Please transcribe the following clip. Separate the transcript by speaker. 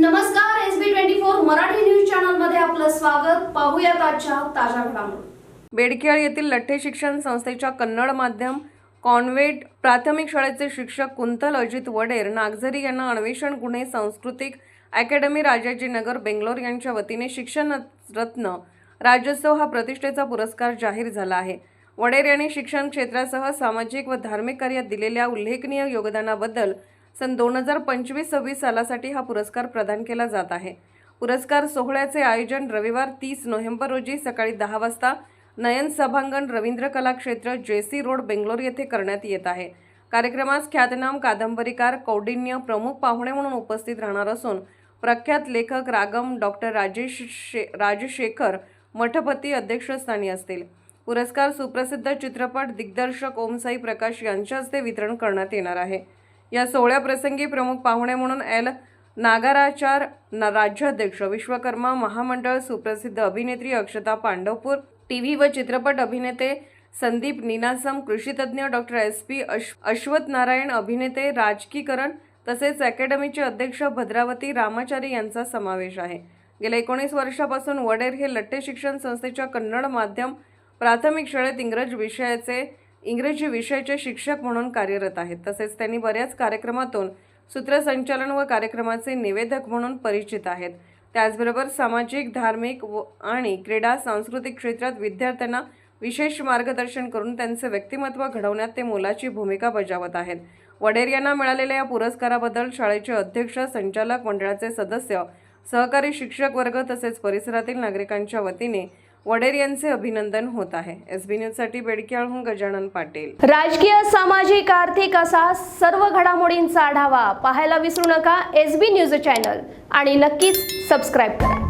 Speaker 1: नमस्कार S B twenty four Marathi news चॅनलमध्ये आपलं स्वागत. पाहूया आजच्या ताज्या घडामोडी.
Speaker 2: बेडकेळ येथील लठ्ठे शिक्षण संस्थेच्या कन्नड माध्यम कॉन्व्हेट प्राथमिक शाळेचे शिक्षक कुंतल अजित वडेर नागझरी यांना अन्वेषण गुन्हे सांस्कृतिक अकॅडमी राजाजी नगर बेंगलोर यांच्या वतीने शिक्षण रत्न राज्योत्सव हा प्रतिष्ठेचा पुरस्कार जाहीर झाला आहे. वडेर यांनी शिक्षण क्षेत्रासह सामाजिक व धार्मिक कार्यात दिलेल्या उल्लेखनीय योगदानाबद्दल सन दोन हजार पंचवीस सव्वीस सालासाठी हा पुरस्कार प्रदान केला जात आहे. पुरस्कार सोहळ्याचे आयोजन रविवार तीस नोव्हेंबर रोजी सकाळी दहा वाजता नयन सभांगण रवींद्र कला क्षेत्र जेसी रोड बेंगलोर येथे करण्यात येत आहे. कार्यक्रमास ख्यातनाम कादंबरीकार कौडिन्य प्रमुख पाहुणे म्हणून उपस्थित राहणार असून प्रख्यात लेखक रागम डॉक्टर राजेश शे राजशेखर मठपती अध्यक्षस्थानी असतील. पुरस्कार सुप्रसिद्ध चित्रपट दिग्दर्शक ओमसाई प्रकाश यांच्या हस्ते वितरण करण्यात येणार आहे. या सोहळ्याप्रसंगी प्रमुख पाहुणे म्हणून एल नागाराचार राज्याध्यक्ष विश्वकर्मा महामंडळ सुप्रसिद्ध अभिनेत्री अक्षता पांडवपूर टी व्ही व चित्रपट अभिनेते संदीप निनासम कृषीतज्ञ डॉक्टर एस पी अश अश्वत नारायण अभिनेते राजकीकरण तसेच अकॅडमीचे अध्यक्ष भद्रावती रामाचारी यांचा समावेश आहे. गेल्या एकोणीस वर्षापासून वडेर हे लट्टे शिक्षण संस्थेच्या कन्नड माध्यम प्राथमिक शाळेत इंग्रज विषयाचे इंग्रजी विषयाचे शिक्षक म्हणून कार्यरत आहेत. तसेच त्यांनी बऱ्याच कार्यक्रमातून सूत्रसंचालन व कार्यक्रमाचे निवेदक म्हणून परिचित आहेत. त्याचबरोबर सामाजिक धार्मिक व आणि क्रीडा सांस्कृतिक क्षेत्रात विद्यार्थ्यांना विशेष मार्गदर्शन करून त्यांचे व्यक्तिमत्व घडवण्यात ते मोलाची भूमिका बजावत आहेत. वडेर यांना मिळालेल्या या पुरस्काराबद्दल शाळेचे अध्यक्ष संचालक मंडळाचे सदस्य सहकारी शिक्षक वर्ग तसेच परिसरातील नागरिकांच्या वतीने वडेर यांचे अभिनंदन होत आहे. एस बी न्यूजसाठी बेडक्याळहून गजानन पाटील.
Speaker 1: राजकीय सामाजिक आर्थिक असा सर्व घडामोडींचा आढावा पाहायला विसरू नका. एस बी न्यूज चॅनल आणि नक्कीच सबस्क्राईब करा.